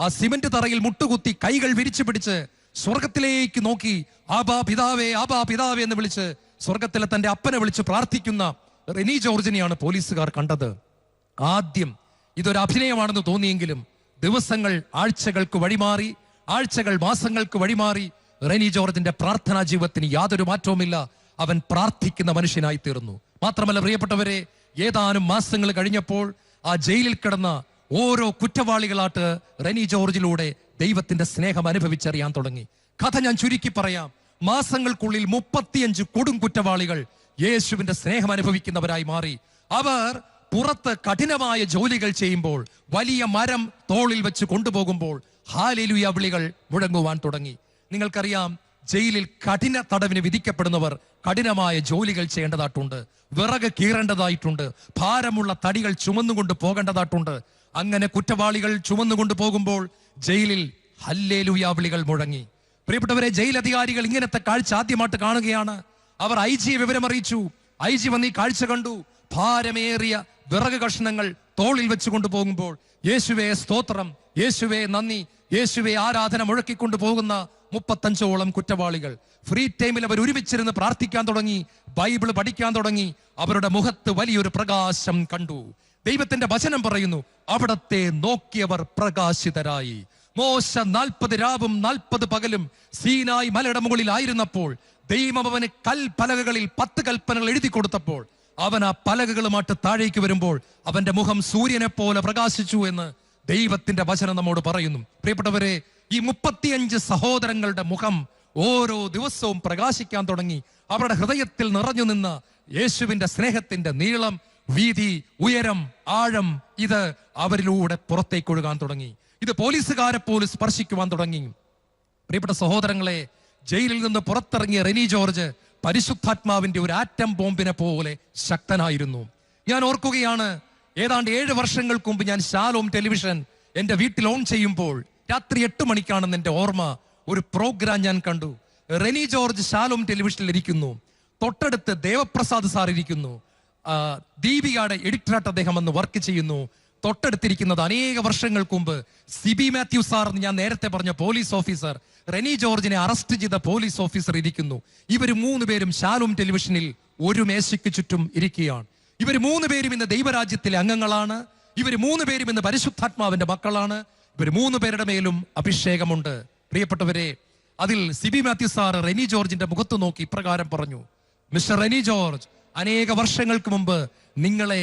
ആ സിമന്റ് തറയിൽ മുട്ടുകുത്തി കൈകൾ വിരിച്ചു പിടിച്ച് സ്വർഗത്തിലേക്ക് നോക്കി ആബാ പിതാവേ ആബാ പിതാവേ എന്ന് വിളിച്ച് സ്വർഗത്തിലെ തന്റെ അപ്പനെ വിളിച്ച് പ്രാർത്ഥിക്കുന്ന റെനി ജോർജിനെയാണ് പോലീസുകാർ കണ്ടത്. ആദ്യം ഇതൊരു അഭിനയമാണെന്ന് തോന്നിയെങ്കിലും ദിവസങ്ങൾ ആഴ്ചകൾക്ക് വഴിമാറി ആഴ്ചകൾ മാസങ്ങൾക്ക് വഴിമാറി റെനി ജോർജിന്റെ പ്രാർത്ഥനാ ജീവിതത്തിന് യാതൊരു മാറ്റവുമില്ല. അവൻ പ്രാർത്ഥിക്കുന്ന മനുഷ്യനായി തീർന്നു മാത്രമല്ല പ്രിയപ്പെട്ടവരെ ഏതാനും മാസങ്ങൾ കഴിഞ്ഞപ്പോൾ ആ ജയിലിൽ കിടന്ന ഓരോ കുറ്റവാളികളായിട്ട് റെനി ജോർജിലൂടെ ദൈവത്തിന്റെ സ്നേഹം അനുഭവിച്ചറിയാൻ തുടങ്ങി. കഥ ഞാൻ ചുരുക്കി പറയാം. മാസങ്ങൾക്കുള്ളിൽ മുപ്പത്തിയഞ്ച് കൊടും കുറ്റവാളികൾ യേശുവിന്റെ സ്നേഹം അനുഭവിക്കുന്നവരായി മാറി. അവർ പുറത്ത് കഠിനമായ ജോലികൾ ചെയ്യുമ്പോൾ വലിയ മരം തോളിൽ വെച്ച് കൊണ്ടുപോകുമ്പോൾ ഹാലിലുയ വിളികൾ മുഴങ്ങുവാൻ തുടങ്ങി. നിങ്ങൾക്കറിയാം ജയിലിൽ കഠിന തടവിന് വിധിക്കപ്പെടുന്നവർ കഠിനമായ ജോലികൾ ചെയ്യേണ്ടതായിട്ടുണ്ട്. വിറക് കീറേണ്ടതായിട്ടുണ്ട്. ഭാരമുള്ള തടികൾ ചുമന്നുകൊണ്ട് പോകേണ്ടതായിട്ടുണ്ട്. അങ്ങനെ കുറ്റവാളികൾ ചുമന്നുകൊണ്ട് പോകുമ്പോൾ ജയിലിൽ ഹല്ലേലുയ വിളികൾ മുഴങ്ങി. പ്രിയപ്പെട്ടവരെ ജയിൽ അധികാരികൾ ഇങ്ങനത്തെ കാഴ്ച ആദ്യമായിട്ട് കാണുകയാണ്. അവർ ഐ ജിയെ വിവരമറിയിച്ചു. ഐ ജി വന്ന് ഈ കാഴ്ച കണ്ടു. ഭാരമേറിയ വിറക് കഷ്ണങ്ങൾ തോളിൽ വെച്ച് കൊണ്ടുപോകുമ്പോൾ യേശുവെ സ്തോത്രം യേശുവെ നന്ദി യേശുവെ ആരാധന മുഴക്കിക്കൊണ്ടു പോകുന്ന മുപ്പത്തഞ്ചോളം കുറ്റവാളികൾ. ഫ്രീ ടൈമിൽ അവർ ഒരുമിച്ചിരുന്ന് പ്രാർത്ഥിക്കാൻ തുടങ്ങി ബൈബിൾ പഠിക്കാൻ തുടങ്ങി അവരുടെ മുഖത്ത് വലിയൊരു പ്രകാശം കണ്ടു. ദൈവത്തിന്റെ വചനം പറയുന്നു അവിടത്തെ നോക്കിയവർ പ്രകാശിതരായി. മോശ നാൽപ്പത് രാവും നാൽപ്പത് പകലും സീനായി മലയുടെ മുകളിലായിരുന്നപ്പോൾ ദൈവം അവന് കൽപ്പലകകളിൽ പത്ത് കൽപ്പനകൾ എഴുതി കൊടുത്തപ്പോൾ അവൻ ആ പലകകളുമായിട്ട് താഴേക്ക് വരുമ്പോൾ അവന്റെ മുഖം സൂര്യനെ പോലെ പ്രകാശിച്ചു എന്ന് ദൈവത്തിന്റെ വചനം നമ്മോട് പറയുന്നു. പ്രിയപ്പെട്ടവരെ ഈ മുപ്പത്തിയഞ്ച് സഹോദരങ്ങളുടെ മുഖം ഓരോ ദിവസവും പ്രകാശിക്കാൻ തുടങ്ങി. അവരുടെ ഹൃദയത്തിൽ നിറഞ്ഞു നിന്ന് യേശുവിന്റെ സ്നേഹത്തിന്റെ നീളം വീതി ഉയരം ആഴം ഇത് അവരിലൂടെ പുറത്തേക്ക് ഒഴുകാൻ തുടങ്ങി. ഇത് പോലീസുകാരെ പോലും സ്പർശിക്കുവാൻ തുടങ്ങി. പ്രിയപ്പെട്ട സഹോദരങ്ങളെ ജയിലിൽ നിന്ന് പുറത്തിറങ്ങിയ റെനി ജോർജ് പരിശുദ്ധാത്മാവിന്റെ ഒരു ആറ്റം ബോംബിനെ പോലെ ശക്തനായിരുന്നു. ഞാൻ ഓർക്കുകയാണ് ഏതാണ്ട് ഏഴ് വർഷങ്ങൾക്ക് മുമ്പ് ഞാൻ ശാലോം ടെലിവിഷൻ എന്റെ വീട്ടിൽ ഓൺ ചെയ്യുമ്പോൾ രാത്രി എട്ട് മണിക്കാണെന്ന് എന്റെ ഓർമ്മ ഒരു പ്രോഗ്രാം ഞാൻ കണ്ടു. റെനി ജോർജ് ശാലോം ടെലിവിഷനിൽ ഇരിക്കുന്നു. തൊട്ടടുത്ത് ദേവപ്രസാദ് സാർ ഇരിക്കുന്നു. ദീപികയുടെ എഡിറ്ററായിട്ട് അദ്ദേഹം അന്ന് വർക്ക് ചെയ്യുന്നു. തൊട്ടടുത്തിരിക്കുന്നത് അനേക വർഷങ്ങൾക്ക് മുമ്പ് സിബി മാത്യു സാർ എന്ന് ഞാൻ നേരത്തെ പറഞ്ഞ പോലീസ് ഓഫീസർ റെനി ജോർജിനെ അറസ്റ്റ് ചെയ്ത പോലീസ് ഓഫീസർ ഇരിക്കുന്നു. ഇവർ മൂന്ന് പേരും ശാലും ടെലിവിഷനിൽ ഒരു മേശയ്ക്ക് ചുറ്റും ഇരിക്കുകയാണ്. ഇവർ മൂന്ന് പേരും ഇന്ന് ദൈവരാജ്യത്തിലെ അംഗങ്ങളാണ്. ഇവർ മൂന്ന് പേരും ഇന്ന് പരിശുദ്ധാത്മാവിന്റെ മക്കളാണ്. ഇവർ മൂന്ന് പേരുടെ മേലും അഭിഷേകമുണ്ട്. പ്രിയപ്പെട്ടവരെ അതിൽ സിബി മാത്യു സാർ റെനി ജോർജിന്റെ മുഖത്ത് നോക്കി ഇപ്രകാരം പറഞ്ഞു മിസ്റ്റർ റെനി ജോർജ് അനേക വർഷങ്ങൾക്ക് മുമ്പ് നിങ്ങളെ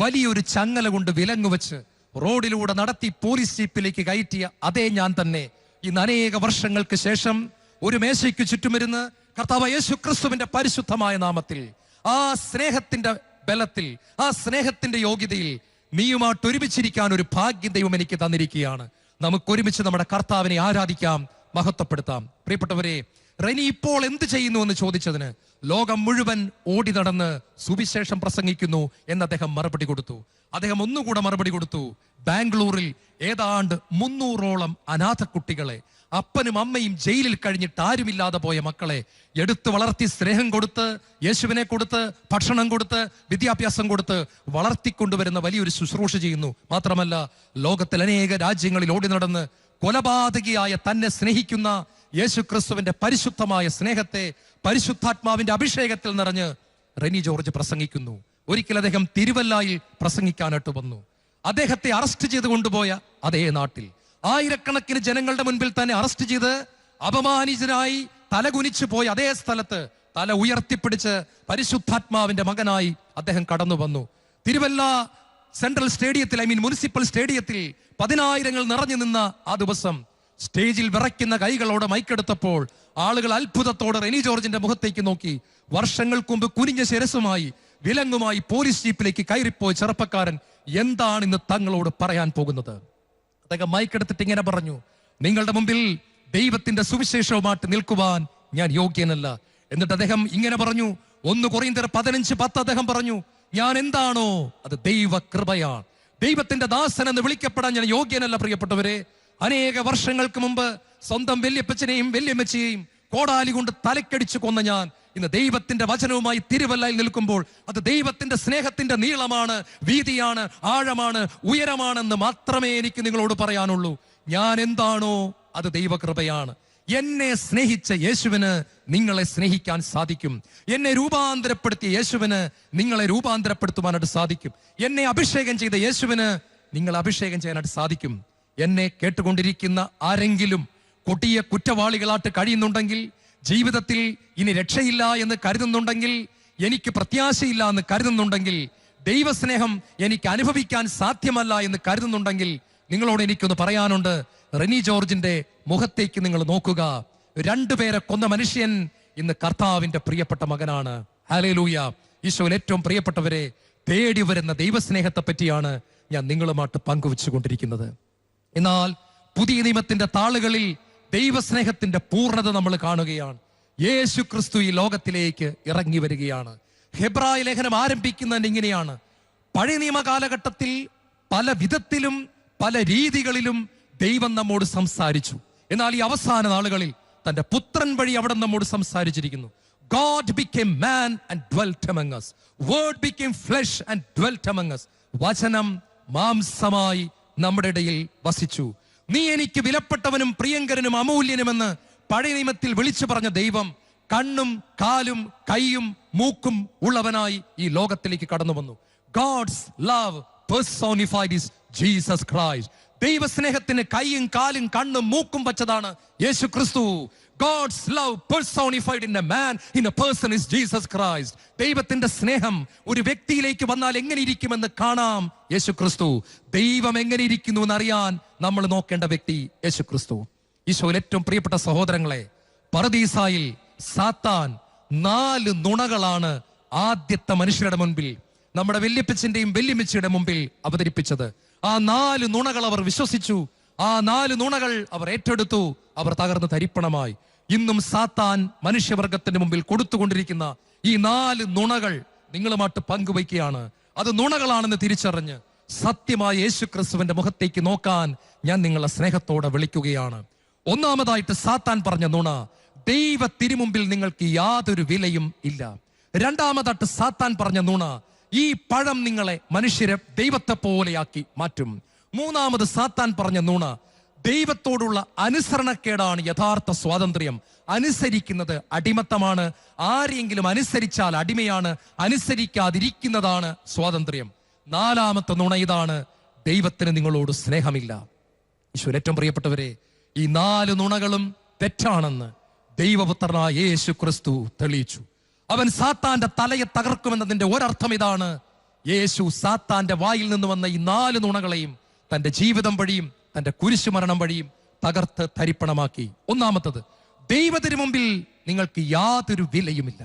വലിയൊരു ചങ്ങല കൊണ്ട് വിലങ്ങുവെച്ച് റോഡിലൂടെ നടത്തി പോലീസ് ജീപ്പിലേക്ക് കയറ്റിയ അതേ ഞാൻ തന്നെ. ഇന്ന് അനേക വർഷങ്ങൾക്ക് ശേഷം ഒരു മേശയ്ക്ക് ചുറ്റുമിരുന്ന് കർത്താവ് യേശു ക്രിസ്തുവിന്റെ പരിശുദ്ധമായ നാമത്തിൽ ആ സ്നേഹത്തിന്റെ ബലത്തിൽ ആ സ്നേഹത്തിന്റെ യോഗ്യതയിൽ നീയുമായിട്ട് ഒരുമിച്ചിരിക്കാൻ ഒരു ഭാഗ്യം ദൈവം എനിക്ക് തന്നിരിക്കുകയാണ്. നമുക്ക് ഒരുമിച്ച് നമ്മുടെ കർത്താവിനെ ആരാധിക്കാം മഹത്വപ്പെടുത്താം. പ്രിയപ്പെട്ടവരെ റെനി ഇപ്പോൾ എന്ത് ചെയ്യുന്നു എന്ന് ചോദിച്ചതിന് ലോകം മുഴുവൻ ഓടി നടന്ന് സുവിശേഷം പ്രസംഗിക്കുന്നു എന്ന് അദ്ദേഹം മറുപടി കൊടുത്തു. അദ്ദേഹം ഒന്നുകൂടെ മറുപടി കൊടുത്തു. ബാംഗ്ലൂരിൽ ഏതാണ്ട് മുന്നൂറോളം അനാഥ കുട്ടികളെ അപ്പനും അമ്മയും ജയിലിൽ കഴിഞ്ഞിട്ട് ആരുമില്ലാതെ പോയ മക്കളെ എടുത്തു വളർത്തി സ്നേഹം കൊടുത്ത് യേശുവിനെ കൊടുത്ത് ഭക്ഷണം കൊടുത്ത് വിദ്യാഭ്യാസം കൊടുത്ത് വളർത്തിക്കൊണ്ടുവരുന്ന വലിയൊരു ശുശ്രൂഷ ചെയ്യുന്നു. മാത്രമല്ല ലോകത്തിൽ അനേക രാജ്യങ്ങളിൽ ഓടി നടന്ന് കൊലപാതകിയായ തന്നെ സ്നേഹിക്കുന്ന യേശു ക്രിസ്തുവിന്റെ പരിശുദ്ധമായ സ്നേഹത്തെ പരിശുദ്ധാത്മാവിന്റെ അഭിഷേകത്തിൽ നിറഞ്ഞ് റെനി ജോർജ് പ്രസംഗിക്കുന്നു. ഒരിക്കൽ അദ്ദേഹം തിരുവല്ലായിൽ പ്രസംഗിക്കാനായിട്ട് വന്നു. അദ്ദേഹത്തെ അറസ്റ്റ് ചെയ്ത് കൊണ്ടുപോയ അതേ നാട്ടിൽ. ആയിരക്കണക്കിന് ജനങ്ങളുടെ മുൻപിൽ തന്നെ അറസ്റ്റ് ചെയ്ത് അപമാനിതനായി തലകുനിച്ചു പോയ അതേ സ്ഥലത്ത് തല ഉയർത്തിപ്പിടിച്ച് പരിശുദ്ധാത്മാവിന്റെ മകനായി അദ്ദേഹം കടന്നു വന്നു. തിരുവല്ല സെൻട്രൽ സ്റ്റേഡിയത്തിൽ ഐ മീൻ മുനിസിപ്പൽ സ്റ്റേഡിയത്തിൽ പതിനായിരങ്ങൾ നിറഞ്ഞു നിന്ന ആ ദിവസം സ്റ്റേജിൽ വിറയ്ക്കുന്ന കൈകളോടെ മൈക്കെടുത്തപ്പോൾ ആളുകൾ അത്ഭുതത്തോടെ റെനി ജോർജിന്റെ മുഖത്തേക്ക് നോക്കി. വർഷങ്ങൾക്ക് മുമ്പ് കുനിഞ്ഞ ശിരസുമായി വിലങ്ങുമായി പോലീസ് ജീപ്പിലേക്ക് കയറിപ്പോയ ചെറുപ്പക്കാരൻ എന്താണ് ഇന്ന് തങ്ങളോട് പറയാൻ പോകുന്നത്? അദ്ദേഹം മൈക്കെടുത്തിട്ട് ഇങ്ങനെ പറഞ്ഞു നിങ്ങളുടെ മുമ്പിൽ ദൈവത്തിന്റെ സുവിശേഷവുമായിട്ട് നിൽക്കുവാൻ ഞാൻ യോഗ്യനല്ല. എന്നിട്ട് അദ്ദേഹം ഇങ്ങനെ പറഞ്ഞു ഒന്ന് കുറയുന്നതര പതിനഞ്ച് പത്ത് അദ്ദേഹം പറഞ്ഞു ഞാൻ എന്താണോ അത് ദൈവ കൃപയാണ് ദൈവത്തിന്റെ ദാസൻ എന്ന് വിളിക്കപ്പെടാൻ ഞാൻ യോഗ്യനല്ല പ്രിയപ്പെട്ടവരെ. അനേക വർഷങ്ങൾക്ക് മുമ്പ് സ്വന്തം വല്യപ്പച്ചനെയും വല്യമ്മച്ചയെയും കോടാലി കൊണ്ട് തലക്കടിച്ചു കൊന്ന ഞാൻ ഇന്ന് ദൈവത്തിന്റെ വചനവുമായി തിരുവല്ലയിൽ നിൽക്കുമ്പോൾ അത് ദൈവത്തിന്റെ സ്നേഹത്തിന്റെ നീളമാണ് വീതിയാണ് ആഴമാണ് ഉയരമാണെന്ന് മാത്രമേ എനിക്ക് നിങ്ങളോട് പറയാനുള്ളൂ. ഞാൻ എന്താണോ അത് ദൈവകൃപയാണ്. എന്നെ സ്നേഹിച്ച യേശുവിന് നിങ്ങളെ സ്നേഹിക്കാൻ സാധിക്കും. എന്നെ രൂപാന്തരപ്പെടുത്തിയ യേശുവിന് നിങ്ങളെ രൂപാന്തരപ്പെടുത്തുവാനായിട്ട് സാധിക്കും. എന്നെ അഭിഷേകം ചെയ്ത യേശുവിന് നിങ്ങളെ അഭിഷേകം ചെയ്യാനായിട്ട് സാധിക്കും. എന്നെ കേട്ടുകൊണ്ടിരിക്കുന്ന ആരെങ്കിലും കൊടിയ കുറ്റവാളികളായിട്ട് കഴിയുന്നുണ്ടെങ്കിൽ ജീവിതത്തിൽ ഇനി രക്ഷയില്ല എന്ന് കരുതുന്നുണ്ടെങ്കിൽ എനിക്ക് പ്രത്യാശയില്ല എന്ന് കരുതുന്നുണ്ടെങ്കിൽ ദൈവസ്നേഹം എനിക്ക് അനുഭവിക്കാൻ സാധ്യമല്ല എന്ന് കരുതുന്നുണ്ടെങ്കിൽ നിങ്ങളോട് എനിക്കൊന്ന് പറയാനുണ്ട്. റെനി ജോർജിന്റെ മുഖത്തേക്ക് നിങ്ങൾ നോക്കുക. രണ്ടുപേരെ കൊന്ന മനുഷ്യൻ ഇന്ന് കർത്താവിന്റെ പ്രിയപ്പെട്ട മകനാണ്. ഹാലേലൂയ ഈശോയിൽ ഏറ്റവും പ്രിയപ്പെട്ടവരെ തേടി വരുന്ന ദൈവസ്നേഹത്തെ പറ്റിയാണ് ഞാൻ നിങ്ങളുമായിട്ട് പങ്കുവെച്ചുകൊണ്ടിരിക്കുന്നത്. എന്നാൽ പുതിയ നിയമത്തിന്റെ താളുകളിൽ ദൈവസ്നേഹത്തിന്റെ പൂർണത നമ്മൾ കാണുകയാണ്. യേശു ക്രിസ്തു ഈ ലോകത്തിലേക്ക് ഇറങ്ങി വരികയാണ്. ഹെബ്രായ ലേഖനം ആരംഭിക്കുന്നത് ഇങ്ങനെയാണ്. പഴയ നിയമ കാലഘട്ടത്തിൽ പല വിധത്തിലും പല രീതികളിലും ദൈവം നമ്മോട് സംസാരിച്ചു. എന്നാൽ ഈ അവസാന നാളുകളിൽ തന്റെ പുത്രൻ വഴി അവിടെ നമ്മോട് സംസാരിച്ചിരിക്കുന്നു. God and dwelt among us. Word became flesh and dwelt among us. വചനം മാംസമായി നമ്മുടെ ഇടയിൽ വസിച്ചു. നീ എനിക്ക് വിലപ്പെട്ടവനും പ്രിയങ്കരനും അമൂല്യനുമെന്ന് പഴയ നിയമത്തിൽ വിളിച്ചു പറഞ്ഞ ദൈവം കണ്ണും കാലും കൈയും മൂക്കും ഉള്ളവനായി ഈ ലോകത്തിലേക്ക് കടന്നു വന്നു. God's love personified Jesus Christ. ദൈവസ്നേഹത്തിന് കൈയും കാലും കണ്ണും മൂക്കും വച്ചതാണ് Yeshu Kristu. God's love personified in a man in a person is Jesus Christ ദൈവത്തിന്റെ സ്നേഹം ഒരു വ്യക്തിയിലേക്ക് വന്നാൽ എങ്ങനെ ഇരിക്കുമെന്ന് കാണാം യേശു ക്രിസ്തു ദൈവം എങ്ങനെ ഇരിക്കുന്നു എന്ന് അറിയാൻ നമ്മൾ നോക്കേണ്ട വ്യക്തി യേശു ക്രിസ്തു ഈശോയിൽ ഏറ്റവും പ്രിയപ്പെട്ട സഹോദരങ്ങളെ പറദീസായിൽ സാത്താൻ നാല് നുണകളാണ് ആദ്യത്തെ മനുഷ്യരുടെ മുൻപിൽ നമ്മുടെ വെല്ലിപ്പിച്ചിന്റെയും വെല്ലിമിച്ചയുടെ മുമ്പിൽ അവതരിപ്പിച്ചത്. ആ നാല് നുണകൾ അവർ വിശ്വസിച്ചു. ആ നാല് നുണകൾ അവർ ഏറ്റെടുത്തു. അവർ തകർന്ന് തരിപ്പണമായി. ഇന്നും സാത്താൻ മനുഷ്യവർഗത്തിന്റെ മുമ്പിൽ കൊടുത്തുകൊണ്ടിരിക്കുന്ന ഈ നാല് നുണകൾ നിങ്ങളുമായിട്ട് പങ്കുവയ്ക്കുകയാണ്. അത് നുണകളാണെന്ന് തിരിച്ചറിഞ്ഞ് സത്യമായ യേശു ക്രിസ്തുവിന്റെ മുഖത്തേക്ക് നോക്കാൻ ഞാൻ നിങ്ങളെ സ്നേഹത്തോടെ വിളിക്കുകയാണ്. ഒന്നാമതായിട്ട് സാത്താൻ പറഞ്ഞ നുണ ദൈവ തിരുമുമ്പിൽ നിങ്ങൾക്ക് യാതൊരു വിലയും ഇല്ല. രണ്ടാമതായിട്ട് സാത്താൻ പറഞ്ഞ നുണ ഈ പഴം നിങ്ങളെ മനുഷ്യരെ ദൈവത്തെ പോലെയാക്കി മാറ്റും. മൂന്നാമത് സാത്താൻ പറഞ്ഞ നുണ ദൈവത്തോടുള്ള അനുസരണക്കേടാണ് യഥാർത്ഥ സ്വാതന്ത്ര്യം. അനുസരിക്കുന്നത് അടിമത്തമാണ്. ആരെങ്കിലും അനുസരിച്ചാൽ അടിമയാണ്. അനുസരിക്കാതിരിക്കുന്നതാണ് സ്വാതന്ത്ര്യം. നാലാമത്തെ നുണ ഇതാണ്. ദൈവത്തിന് നിങ്ങളോട് സ്നേഹമില്ല. ഈശ്വര ഏറ്റവും പ്രിയപ്പെട്ടവരെ ഈ നാല് നുണകളും തെറ്റാണെന്ന് ദൈവപുത്രനായ യേശു ക്രിസ്തു തെളിയിച്ചു. അവൻ സാത്താന്റെ തലയെ തകർക്കുമെന്നതിന്റെ ഒരർത്ഥം ഇതാണ്. യേശു സാത്താന്റെ വായിൽ നിന്ന് വന്ന ഈ നാല് നുണകളെയും തന്റെ ജീവിതം വഴിയും തന്റെ കുരിശുമരണം വഴിയും തകർത്ത് തരിപ്പണമാക്കി. ഒന്നാമത്തത് ദൈവത്തിന് മുമ്പിൽ നിങ്ങൾക്ക് യാതൊരു വിലയുമില്ല.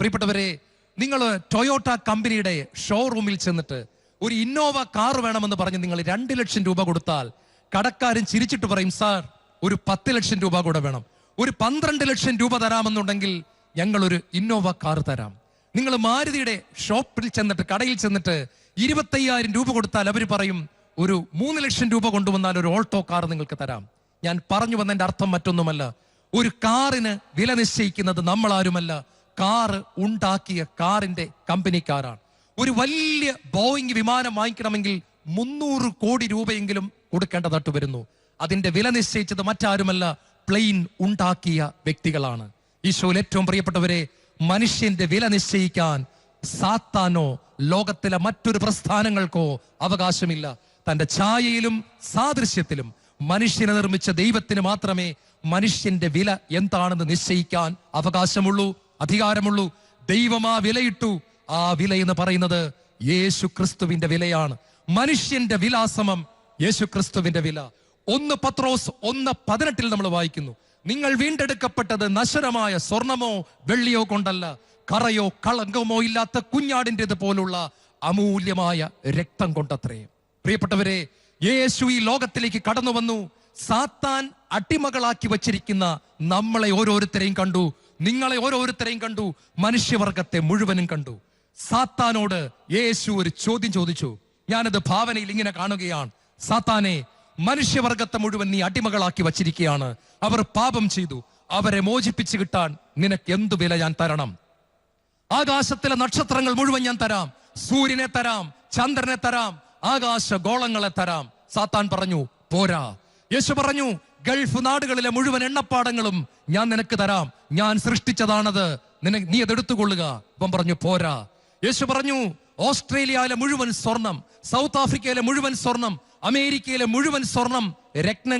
പ്രിയപ്പെട്ടവരെ നിങ്ങൾ ടൊയോട്ട കമ്പനിയുടെ ഷോറൂമിൽ ചെന്നിട്ട് ഒരു ഇന്നോവ കാർ വേണമെന്ന് പറഞ്ഞ് നിങ്ങൾ രണ്ട് ലക്ഷം രൂപ കൊടുത്താൽ കടക്കാരൻ ചിരിച്ചിട്ട് പറയും സാർ ഒരു പത്ത് ലക്ഷം രൂപ കൂടെ വേണം. ഒരു പന്ത്രണ്ട് ലക്ഷം രൂപ തരാമെന്നുണ്ടെങ്കിൽ ഞങ്ങൾ ഒരു ഇന്നോവ കാർ തരാം. നിങ്ങൾ മാരുതിയുടെ ഷോപ്പിൽ ചെന്നിട്ട് കടയിൽ ചെന്നിട്ട് ഇരുപത്തയ്യായിരം രൂപ കൊടുത്താൽ അവർ പറയും ഒരു മൂന്ന് ലക്ഷം രൂപ കൊണ്ടുവന്നാൽ ഒരു ഓൾട്ടോ കാർ നിങ്ങൾക്ക് തരാം. ഞാൻ പറഞ്ഞു വന്നതിന്റെ അർത്ഥം മറ്റൊന്നുമല്ല. ഒരു കാറിന് വില നിശ്ചയിക്കുന്നത് നമ്മളാരുമല്ല. കാറ് ഉണ്ടാക്കിയ കാറിന്റെ കമ്പനിക്കാരാണ്. ഒരു വലിയ ബോയിങ് വിമാനം വാങ്ങിക്കണമെങ്കിൽ മുന്നൂറ് കോടി രൂപയെങ്കിലും കൊടുക്കേണ്ടതായിട്ട് വരുന്നു. അതിന്റെ വില നിശ്ചയിച്ചത് മറ്റാരുമല്ല പ്ലെയിൻ ഉണ്ടാക്കിയ വ്യക്തികളാണ്. ഈശോയിൽ ഏറ്റവും പ്രിയപ്പെട്ടവരെ മനുഷ്യന്റെ വില നിശ്ചയിക്കാൻ സാത്താനോ ലോകത്തിലെ മറ്റൊരു പ്രസ്ഥാനങ്ങൾക്കോ അവകാശമില്ല. തന്റെ ഛായയിലും സാദൃശ്യത്തിലും മനുഷ്യനെ നിർമ്മിച്ച ദൈവത്തിന് മാത്രമേ മനുഷ്യന്റെ വില എന്താണെന്ന് നിശ്ചയിക്കാൻ അവകാശമുള്ളൂ അധികാരമുള്ളൂ. ദൈവം ആ വിലയിട്ടു. ആ വില എന്ന് പറയുന്നത് യേശു ക്രിസ്തുവിന്റെ വിലയാണ്. മനുഷ്യന്റെ വിലാസമം യേശു ക്രിസ്തുവിന്റെ വില. ഒന്ന് പത്രോസ് ഒന്ന് പതിനെട്ടിൽ നമ്മൾ വായിക്കുന്നു. നിങ്ങൾ വീണ്ടെടുക്കപ്പെട്ടത് നശ്വരമായ സ്വർണമോ വെള്ളിയോ കൊണ്ടല്ല കറയോ കളങ്കമോ ഇല്ലാത്ത കുഞ്ഞാടിന്റെത് പോലുള്ള അമൂല്യമായ രക്തം കൊണ്ടത്രേ. പ്രിയപ്പെട്ടവരെ യേശു ഈ ലോകത്തിലേക്ക് കടന്നു വന്നു. സാത്താൻ അടിമകളാക്കി വച്ചിരിക്കുന്ന നമ്മളെ ഓരോരുത്തരെയും കണ്ടു. നിങ്ങളെ ഓരോരുത്തരെയും കണ്ടു. മനുഷ്യവർഗത്തെ മുഴുവനും കണ്ടു. സാത്താനോട് യേശു ഒരു ചോദ്യം ചോദിച്ചു. ഞാനത് ഭാവനയിൽ ഇങ്ങനെ കാണുകയാണ്. സാത്താനെ മനുഷ്യവർഗത്തെ മുഴുവൻ നീ അടിമകളാക്കി വച്ചിരിക്കുകയാണ്. അവർ പാപം ചെയ്തു. അവരെ മോചിപ്പിച്ചു കിട്ടാൻ നിനക്ക് എന്തു വില ഞാൻ തരണം? ആകാശത്തിലെ നക്ഷത്രങ്ങൾ മുഴുവൻ ഞാൻ തരാം. സൂര്യനെ തരാം. ചന്ദ്രനെ തരാം. ആകാശ ഗോളങ്ങളെ തരാം. സാത്താൻ പറഞ്ഞു പോരാ. യേശു പറഞ്ഞു ഗൾഫ് നാടുകളിലെ മുഴുവൻ എണ്ണപ്പാടങ്ങളും ഞാൻ നിനക്ക് തരാം. ഞാൻ സൃഷ്ടിച്ചതാണത്. നിന നീ അത് എടുത്തുകൊള്ളുക. ഇപ്പം പറഞ്ഞു പോരാ. യേശു പറഞ്ഞു ഓസ്ട്രേലിയയിലെ മുഴുവൻ സ്വർണം സൗത്ത് ആഫ്രിക്കയിലെ മുഴുവൻ സ്വർണം അമേരിക്കയിലെ മുഴുവൻ സ്വർണം രത്ന